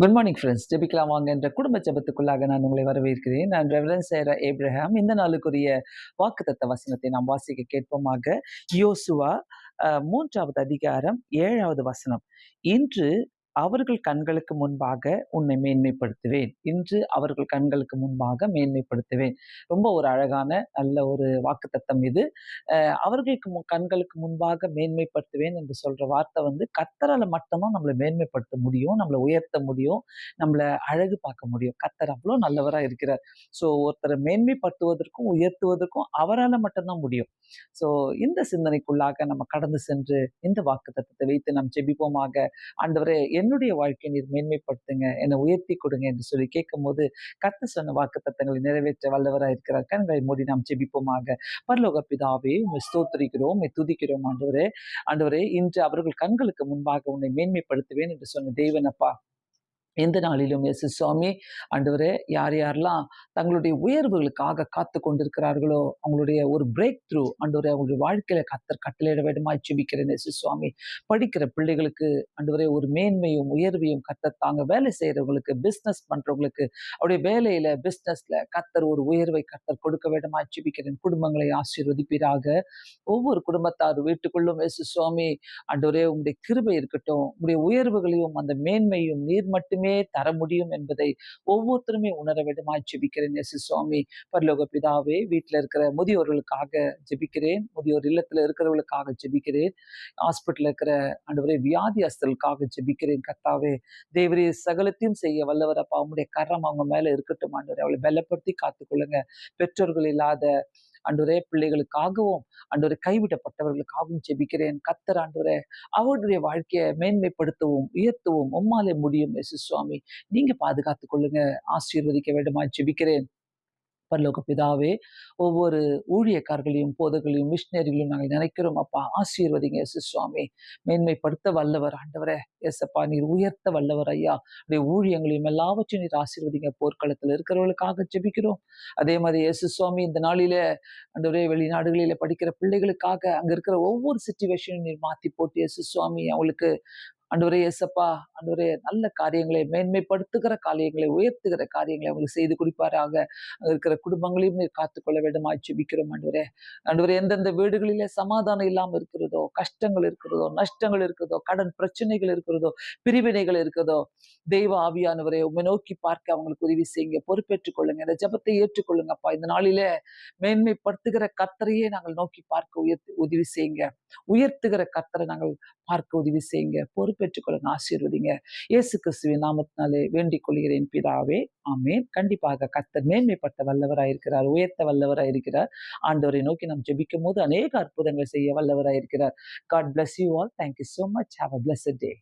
Good morning friends ஜெபிக்கலாம் வாங்க என்ற குடும்ப ஜபத்துக்குள்ளாக நான் உங்களை வரவேற்கிறேன். நான் ரெவரன் சேர ஏப்ரஹாம் இந்த நாளுக்குரிய வாக்குத்தத்த வசனத்தை நாம் வாசிக்க கேட்போமாக. யோசுவா மூன்றாவது அதிகாரம் ஏழாவது வசனம். இன்று அவர்கள் கண்களுக்கு முன்பாக உன்னை மேன்மைப்படுத்துவேன். இன்று அவர்கள் கண்களுக்கு முன்பாக மேன்மைப்படுத்துவேன். ரொம்ப ஒரு அழகான நல்ல ஒரு வாக்குத்தத்தம் இது. அவர்களுக்கு கண்களுக்கு முன்பாக மேன்மைப்படுத்துவேன் என்று சொல்ற வார்த்தை வந்து கத்தரால மட்டும்தான் நம்மளை மேன்மைப்படுத்த முடியும் நம்மளை உயர்த்த முடியும் நம்மளை அழகு பார்க்க முடியும். கத்தர் அவ்வளோ நல்லவராக இருக்கிறார். ஸோ ஒருத்தரை மேன்மைப்படுத்துவதற்கும் உயர்த்துவதற்கும் அவரால் மட்டும்தான் முடியும். ஸோ இந்த சிந்தனைக்குள்ளாக நம்ம கடந்து சென்று இந்த வாக்கு தத்துவத்தை வைத்து நாம் ஜெபிப்போமாக. ஆண்டவரே என்னுடைய வாழ்க்கையை நீர் மேன்மைப்படுத்துங்க என்னை உயர்த்தி கொடுங்க என்று சொல்லி கேட்கும்போது கத்த சொன்ன வாக்கு தத்தங்களை நிறைவேற்ற வல்லவராக இருக்கிறார். கண்களை மூடி நாம் ஜெபிப்போமாக. பரலோக பிதாவே உண்மை ஸ்தோத்திரிக்கிறோம் துதிக்கிறோம் ஆண்டவரே. ஆண்டவரே இன்று அவர்கள் கண்களுக்கு முன்பாக உன்னை மேன்மைப்படுத்துவேன் என்று சொன்ன தேவனப்பா. எந்த நாளிலும் எஸ் சுவாமி ஆண்டவரே யார் யாரெல்லாம் தங்களுடைய உயர்வுகளுக்காக காத்து கொண்டிருக்கிறார்களோ அவங்களுடைய ஒரு பிரேக் த்ரூ ஆண்டவரே அவங்களுடைய வாழ்க்கையில கத்தர் கட்டளையிட வேண்டுமா ஜெபிக்கிறேன் எஸ் சுவாமி படிக்கிற பிள்ளைகளுக்கு ஆண்டவரே ஒரு மேன்மையும் உயர்வையும் கத்தர் தாங்க வேலை செய்கிறவங்களுக்கு பிஸ்னஸ் பண்றவங்களுக்கு அவருடைய வேலையில பிஸ்னஸ்ல கத்தர் ஒரு உயர்வை கத்தர் கொடுக்க வேண்டுமா ஜெபிக்கிறேன். குடும்பங்களை ஆசீர்வதிப்பீராக. ஒவ்வொரு குடும்பத்தார் வீட்டுக்குள்ளும் எஸ் சுவாமி ஆண்டவரே உங்களுடைய கிருபை இருக்கட்டும் உங்களுடைய உயர்வுகளையும் அந்த மேன்மையும் நீர் மட்டும் தர முடியும் என்பதை ஒவ்வொருத்தருமே உணர வேண்டுமா? ஜெபிக்கிறேன் எஸ் சுவாமி. பரலோக பிதாவே வீட்டில் இருக்கிற முதியோர்களுக்காக ஜெபிக்கிறேன். முதியோர் இல்லத்தில் இருக்கிறவர்களுக்காக ஜெபிக்கிறேன். ஹாஸ்பிட்டல் இருக்கிற ஆண்டவரே வியாதியஸ்தலுக்காக ஜெபிக்கிறேன் கத்தாவே தேவரே சகலத்தையும் செய்ய வல்லவர் அப்பா. அவங்களுடைய கரம் அவங்க மேல இருக்கட்டும் ஆண்டவரே. அவளை பலப்படுத்தி காத்துக்கொள்ளுங்க. பெற்றோர்கள் இல்லாத அன்றுவரே பிள்ளைகளுக்காகவும் ஆண்டவரை கைவிடப்பட்டவர்களுக்காகவும் ஜெபிக்கிறேன். கத்தர் ஆண்டவரே அவருடைய வாழ்க்கையை மேன்மைப்படுத்தவும் உயர்த்தவும் உம்மாலே முடியும் எசு சுவாமி. நீங்க பாதுகாத்துக் கொள்ளுங்க. ஆசீர்வதிக்க வேண்டுமா ஜெபிக்கிறேன். பரலோக பிதாவே ஒவ்வொரு ஊழியக்காரர்களையும் போதகளையும் மிஷினரிகளையும் நாங்கள் நினைக்கிறோம். அப்பா ஆசீர்வதிங்க எஸ் சுவாமி. மேன்மைப்படுத்த வல்லவர் ஆண்டவரே. எஸ் அப்பா நீர் உயர்த்த வல்லவர் ஐயா. உடைய ஊழியங்களையும் எல்லாவற்றையும் நீர் ஆசீர்வதிங்க. போர்க்களத்தில் இருக்கிறவர்களுக்காக ஜெபிக்கிறோம். அதே மாதிரி எஸ் சுவாமி இந்த நாளில ஆண்டவரே வெளிநாடுகளில படிக்கிற பிள்ளைகளுக்காக அங்க இருக்கிற ஒவ்வொரு சுச்சுவேஷனையும் நீர் மாத்தி போட்டு எஸ் சுவாமி அவங்களுக்கு அன்றுவரே எஸ்அப்பா அன்றுவரே நல்ல காரியங்களை மேன்மைப்படுத்துகிற காரியங்களை உயர்த்துகிற காரியங்களை அவங்களுக்கு செய்து கொடுப்பாராக. அங்கே இருக்கிற குடும்பங்களையும் நீர் காத்துக்கொள்ள வேண்டுமா ஜெபிக்கிறோம் அன்றுவரே அன்றுவரே எந்தெந்த வீடுகளிலே சமாதானம் இல்லாமல் இருக்கிறதோ கஷ்டங்கள் இருக்கிறதோ நஷ்டங்கள் இருக்கிறதோ கடன் பிரச்சனைகள் இருக்கிறதோ பிரிவினைகள் இருக்கிறதோ தெய்வ ஆவியானவரை உண்மை நோக்கி பார்க்க அவங்களுக்கு உதவி செய்யுங்க பொறுப்பேற்றுக் கொள்ளுங்க இந்த ஜெபத்தை ஏற்றுக்கொள்ளுங்க அப்பா. இந்த நாளிலே மேன்மைப்படுத்துகிற கத்தரையே நாங்கள் நோக்கி பார்க்க உயர்த்து உதவி செய்யுங்க. உயர்த்துகிற கத்தரை நாங்கள் பார்க்க உதவி செய்யுங்க. பொறுப்பு கொள்ளுங்க ஆசீர்வதிங்க. இயேசு கிறிஸ்துவின் நாமத்தினாலே வேண்டிக் கொள்கிறேன் பிதாவே. ஆமேன். கண்டிப்பாக கத்தர் மேன்மைப்பட்ட வல்லவராயிருக்கிறார் உயர்த்த வல்லவராயிருக்கிறார். ஆண்டவரை நோக்கி நாம் ஜெபிக்கும் போது அநேக அற்புதங்களை செய்ய வல்லவராயிருக்கிறார். God bless you all thank you so much have a blessed day